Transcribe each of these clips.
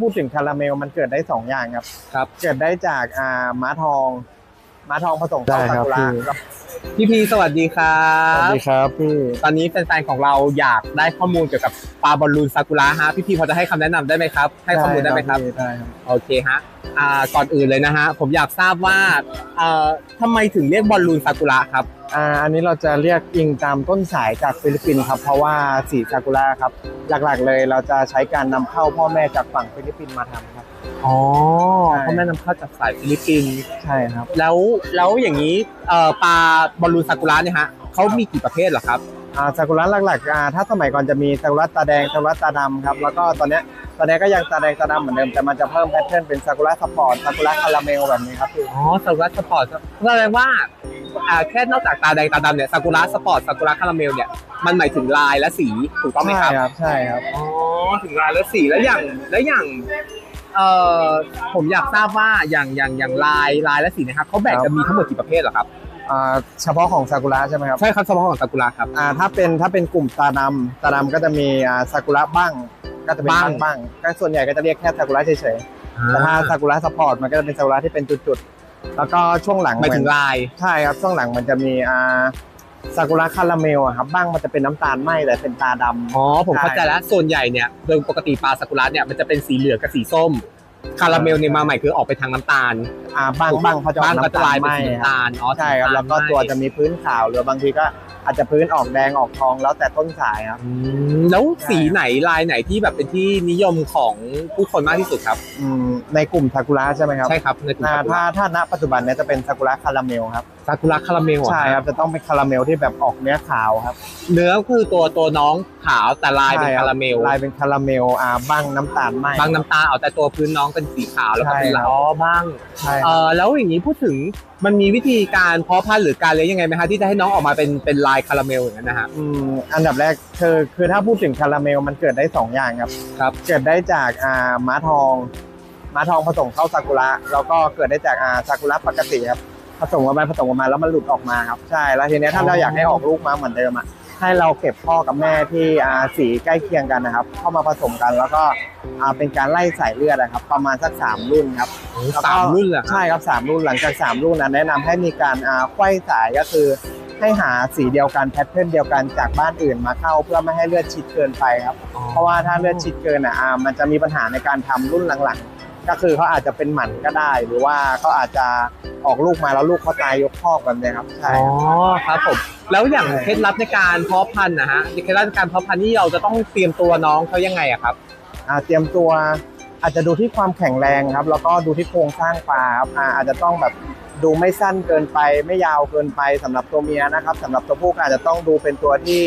พูดถึงคาราเมลมันเกิดได้สองอย่างครับ ครับ เกิดได้จากอ่าม้าทองม้าทองผสมได้เข้าซาครับกุระพี่แล้ว พี่พีสวัสดีครัสวัสบ ดีครับพี่ตอนนี้แฟนๆของเราอยากได้ข้อมูลเกี่ยวกับปลาบอลลูนซากุระฮะพี่พีพอจะให้คำแนะนำได้ไหมครับ ให้ข้อมูลได้ไหมครับ พี่ได้ครับ โอเคฮะอ่าก่อนอื่นเลยนะฮะ ผมอยากทราบว่าเอ่อทำไมถึงเรียกบอลลูนซากุระครับ อ่าอันนี้เราจะเรียกอิงตามต้นสายจากฟิลิปปินส์ครับ เพราะว่าสีซากุระครับ หลักๆเลยเราจะใช้การนำเข้าพ่อแม่จากฝั่งฟิลิปปินส์มาทำครับ อ๋อใช่พ่อแม่นำเข้าจากสายฟิลิปปินส์ใช่ครับ แล้วแล้วอย่างนี้เอ่อปลาบอลลูนซากุระเนี่ยฮะเขามีกี่ประเภทเหรอครับ อ่าซากุระหลักๆอ่าถ้าสมัยก่อนจะมีซากุระตาแดงซากุระตาดำครับ แล้วก็ตอนเนี้ยตอนนี้ก็ยังตาแดงตาดำเหมือนเดิมแต่มันจะเพิ่มแพทเทิร์นเป็นซากุระสปอร์ตซากุระคาราเมลแบบนี้ครับพี่อ๋อซากุระสปอร์ตแสดงว่าอ่าแค่นอกจากตาแดงตาดำเนี่ยซากุระสปอร์ตซากุระคาราเมลเนี่ยมันหมายถึงลายและสีถูกต้องไหมใช่ครับครับ ใช่ครับ อ๋อถึงลายและสีแล้วอย่างแล้วอย่าง เอ่อผมอยากทราบว่าอย่างอย่างอย่างลายลายและสีนะครับเขาแบ่งกันมีทั้งหมดกี่ประเภทเหรอครับอ่าเฉพาะของซากุระใช่ไหมครับใช่ครับเฉพาะของซากุระครับอ่าถ้าเป็นถ้าเป็นกลุ่มตาดำตาดำก็จะมีอ่าซากุระบ้าง ก็จะเป็นบ้าง บ้างบ้างก็ส่วนใหญ่ก็จะเรียกแค่ซากุระเฉยๆแต่ถ้าซากุระสปอร์ตมันก็จะเป็นซากุระที่เป็นจุดๆแล้วก็ช่วงหลังหมายถึงนลาย ใช่ครับช่วงหลังมันจะมีอ่า ซากุระคาราเมลอะครับบ้างมันจะเป็นน้ำตาลไหมแต่เป็นตาดำ อ๋อผมเข้าใจแล้วส่วนใหญ่เนี่ยโดยปกติปลาซากุระเนี่ยมันจะเป็นสีเหลืองกับสีส้ม คาราเมลเนี่ยมาใหม่คือออกไปทางน้ำตาลอ่าบ้างบ้างเขาจะออกบ้างก็น้ำจะตาลาลยไหเป็นมสีครับน้ำตาลอ๋อใช่ครับสีแล้วน้ำตาก็ตัวจะมีพื้นขาวหรือบางทีก็อาจจะพื้นออกแดงออกทองแล้วแต่ต้นสายครับ อืมแล้วสีไหนลายไหนที่แบบเป็นที่นิยมของผู้คนมากที่สุดครับ อืมในกลุ่มซากุระใช่ไหมครับใช่ครับในกลุ่มอ่าซากุถ้าระถ้าณปัจจุบันเนี้จะเป็นซากุระคาราเมลครับซากุระคาราเมลเหอใช่ครับจะต้องเป็นคาราเมลที่แบบออกเนื้อขาวครับเนื้อคือตัวตัวน้องขาวแต่ลายเป็นใช่บคาราเมลลายเป็นคาราเมลอ่าบ้างน้ำตาลไหม บางน้ำตาลเอาแต่ตัวพื้นน้องเป็นสีขาวแล้วก็เป็นใช่ครับ ล้อบ้างใช่คเอรับอแล้วอย่างนี้พูดถึงมันมีวิธีการเพาะพันธุ์หรือการเลี้ยงยังไงไหมฮะที่จะให้น้องออกมาเป็นเป็นลายคาราเมลอย่างนั้นนะฮะอืมอันดับแรกคือคือถ้าพูดถึงคาราเมลมันเกิดได้สองอย่างครับ ครับ เกิดได้จากอ่าม้าทองม้าทองผสมเข้าซากุระแล้วก็เกิดได้จากอ่าซากุระปกติครับ ผสมกันไปผสมกันมาแล้วมันหลุดออกมาครับใช่แล้วทีเนี้ยถ้าเราอยากให้ออกลูกมาเหมือนเดิมอะให้เราเก็บพ่อกับแม่ที่อ่าสีใกล้เคียงกันนะครับ เข้ามาผสมกันแล้วก็อ่าเป็นการไล่สายเลือดนะครับ ประมาณสักสามรุ่นครับแล้วก็สามรุ่นเหรอฮะใช่ครับสามรุ่นหลังจากสามรุ่นนะแนะนำให้มีการอ่าไขว้สายก็คือ ให้หาสีเดียวกันแพทเทิร์นเดียวกันจากบ้านอื่นมาเข้า เพื่อไม่ให้เลือดชิดเกินไปครับ เพราะว่าถ้าเลือดชิดเกินอะอ่ามันจะมีปัญหาในการทำรุ่นหลังๆ ก็คือเขาอาจจะเป็นหมันก็ได้ หรือว่าเขาอาจจะ ออกลูกมาแล้วลูกเขาตายยกคอกแบบเนี้ยครับใช่อ๋อครับ ครับผมแล้วอย่างเคล็ดลับในการเพาะพันธุ์นะฮะเคล็ดลับในการเพาะพันธุ์นี่เราจะต้องเตรียมตัวน้องเขายังไงอะครับ อ่าเตรียมตัวอาจจะดูที่ความแข็งแรงครับ แล้วก็ดูที่โครงสร้างปลาครับอ่าอาจจะต้องแบบดูไม่สั้นเกินไป ไม่ยาวเกินไปสำหรับตัวเมียนะครับสำหรับตัวผู้ก็อาจจะต้องดูเป็นตัวที่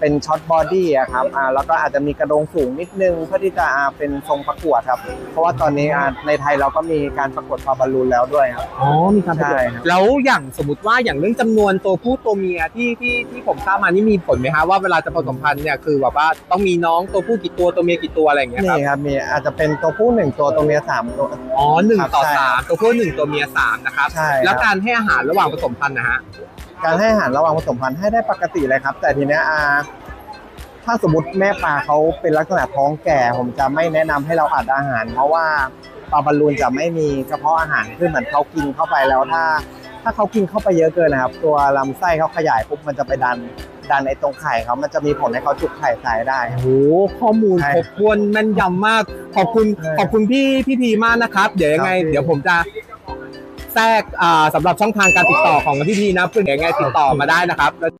เป็นช็อตบอดี้อะครับอ่าแล้วก็อาจจะมีกระดงสูงนิดนึงเพื่อที่จะอ่าเป็นทรงประกวดครับ เพราะว่าตอนนี้อ่าในไทยเราก็มีการประกวดปลาบอลลูนแล้วด้วยครับ อ๋อมีการประกวดใช่ครับ แล้วอย่างสมมติว่าอย่างเรื่องจำนวนตัวผู้ตัวเมียที่ที่ที่ผมทราบมานี่มีผลไหมฮะว่าเวลาจะผสมพันธุ์เนี่ยคือแบบว่าต้องมีน้องตัวผู้กี่ตัวตัวเมียกี่ตัวอะไรอย่างเงี้ยครับ นี่ครับมีอาจจะเป็นตัวผู้หนึ่งตัวตัวเมียสามตัว อ๋อหนึ่งครับต่อใช่สามตัวผู้หนึ่งตัวเมียสามนะครับ ใช่ครับ แล้วการให้อาหารระหว่างผสมพันธุ์นะฮะ การให้อาหารระหว่างผสมพันธุ์ให้ได้ปกติเลยครับ แต่ทีเนี้ยอ่าถ้าสมมติแม่ปลาเขาเป็นลักษณะท้องแก่ ผมจะไม่แนะนำให้เราอัดอาหาร เพราะว่าปลาบอลลูนจะไม่มีกระเพาะอาหารคือเหมือนเขากินเข้าไปแล้วถ้า ถ้าเขากินเข้าไปเยอะเกินนะครับ ตัวลำไส้เขาขยายปุ๊บมันจะไปดันดันไอ้ตรงไข่เขามันจะมีผลให้เขาจุกไข่ตายได้ครับ โอ้โหข้อมูลใช่ครบถ้วนแม่นยำมาก ขอบคุณใช่ขอบคุณพี่พี่ทีมากนะครับ เดี๋ยวยังไง ครับพี่ เดี๋ยวผมจะ แทรกสำหรับช่องทางการติดต่อของพี่พีนะเพื่อนยังไงติดต่อมาได้นะครับ